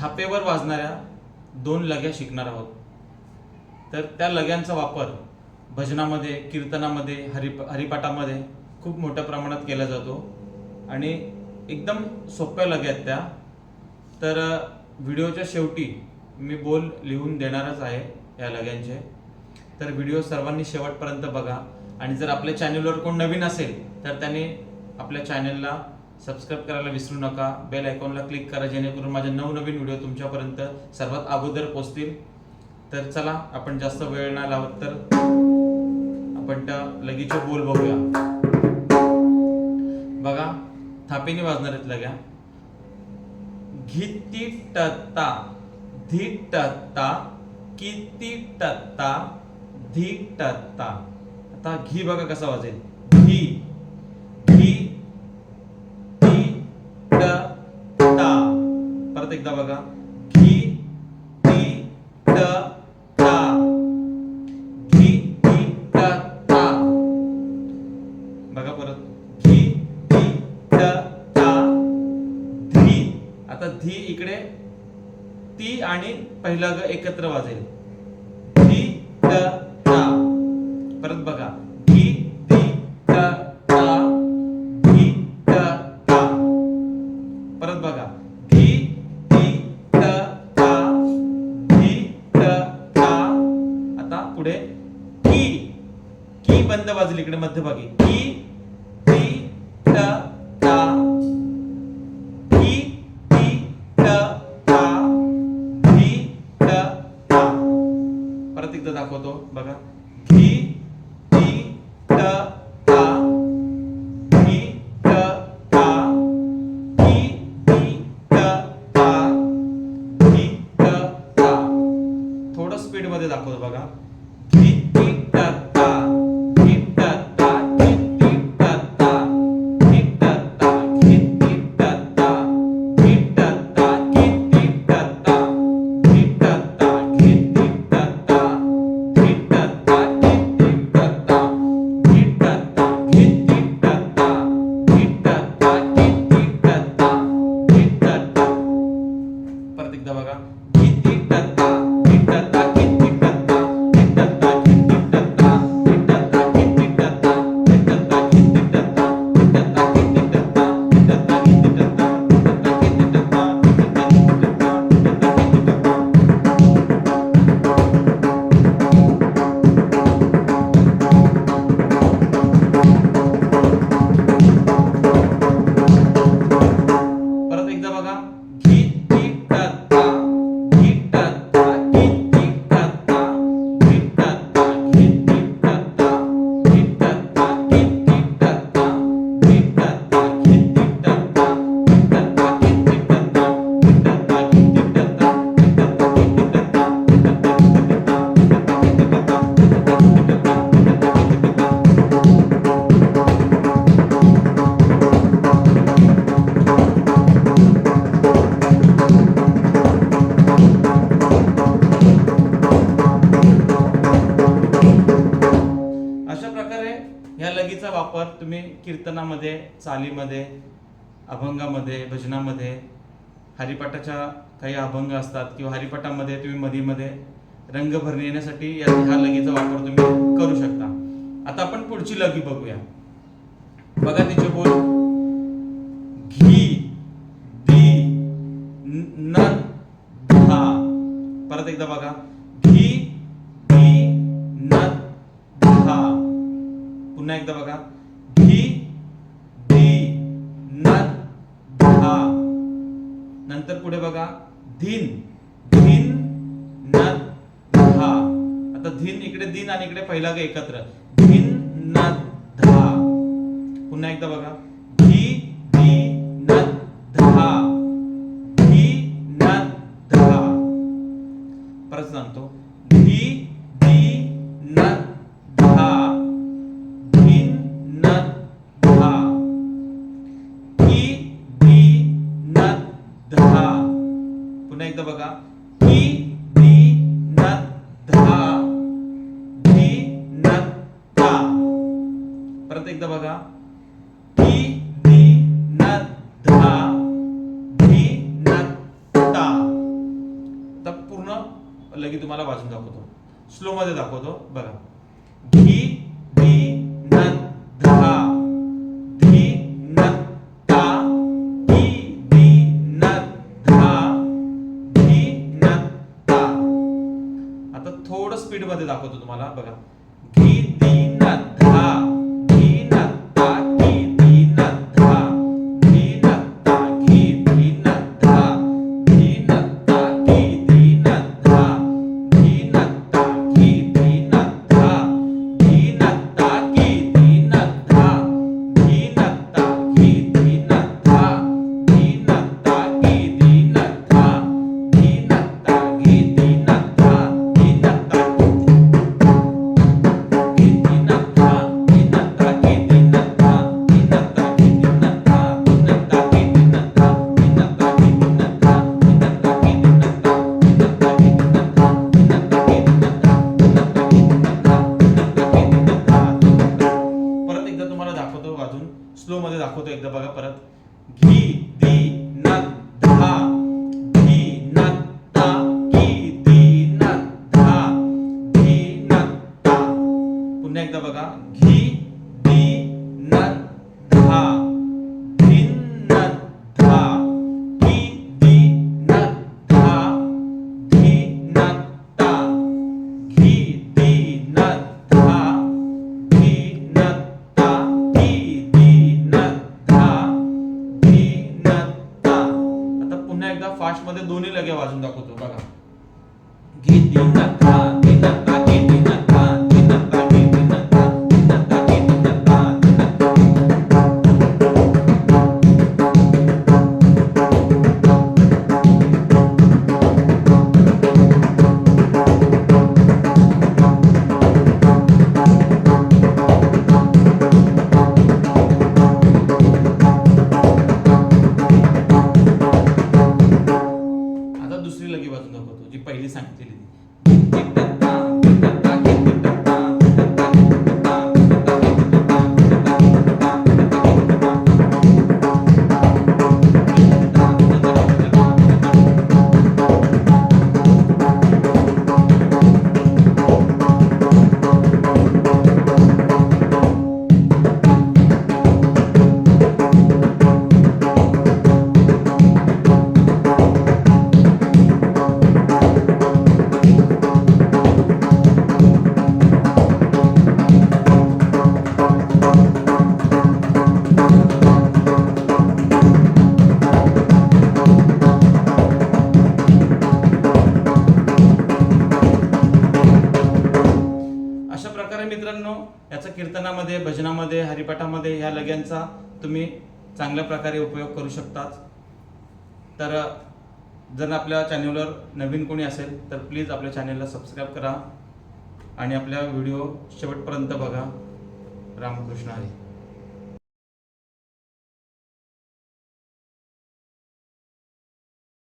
थापेवर वाजणाऱ्या दोन लग्या शिकणार आहोत. तर त्या लग्यांचा वापर भजनामध्ये कीर्तनामध्ये हरिप हरिपाठामध्ये खूप मोठ्या प्रमाणात केला जातो. आणि एकदम सोप्या लग्या आहेत त्या. तर व्हिडिओच्या शेवटी मी बोल लिहून देणारच आहे या लग्यांचे. तर व्हिडिओ सर्वांनी शेवटपर्यंत बघा. आणि जर आपल्या चॅनलवर कोण नवीन असेल तर त्याने आपल्या चॅनलला सबस्क्राईब करायला विसरू नका. बेल आयकॉनला क्लिक करा जेणेकरून माझे नवनवीन व्हिडिओ तुमच्यापर्यंत सर्वात अगोदर पोहोचतील. तर चला आपण जास्त वेळ नाही लावत तर आपण त्या लगीचे बोल बघूया. बघा थापीने वाजणार आहेत लग्या. घिती टत्ता धी टत्ता किती टत्ता धी टत्ता. आता घी बघा कसा वाजेल. घी. परत एकदा बघा. घी ती ट ता. घी टी ट ता. बघा परत. घी ती ट ता. धी. आता धी इकडे ती आणि पहिला ग एकत्र वाजेल. तीनला वाजेल इकडे मध्यभागी. ई टी ट दाखवतो बघा. टी टी ट थोडं स्पीडमध्ये दाखवतो बघा. कीर्तनामध्ये चालीमध्ये अभंगामध्ये भजनामध्ये हरिपाठाच्या काही अभंग असतात किंवा हरिपाठामध्ये तुम्ही मधीमध्ये रंग भरणे येण्यासाठी या ह्या लगीचा वापर तुम्ही करू शकता. आता आपण पुढची लगी बघूया. बघा तिचे बोल. घी दी न न, धा. परत एकदा बघा. घी दी न धा. पुन्हा एकदा बघा. नंतर पुढे बघा. धीन. धिन न धा. आता धीन इकडे दिन आणि इकडे पहिला ग एकत्र. धिन न धा. पुन्हा एकदा बघा. धी धी न धा. धी न धा. परत सांगतो. एकदा बघा. धी धी न धा धी न ता. पूर्ण लगी तुम्हाला वाजून दाखवतो. स्लो मध्ये दाखवतो. बघा. धी धी न धा. धी न ता. धी धी न धा. धी न आता थोडं स्पीडमध्ये दाखवतो तुम्हाला. बघा. घी दी धा. घी धा घी दी धा. ता घी दी धा. ता घी दी धा. ता आता पुन्हा एकदा फास्टमध्ये दोन्ही लगे वाजून दाखवतो बघा. घी दी भजनामध्ये हरिपाठामध्ये ह्या लग्यांचा तुम्ही चांगल्या प्रकारे उपयोग करू शकतात. तर जर आपल्या चॅनलवर नवीन कोणी असेल तर प्लीज आपल्या चॅनलला सबस्क्राईब करा आणि आपल्या व्हिडिओ शेवटपर्यंत बघा. रामकृष्ण हरी.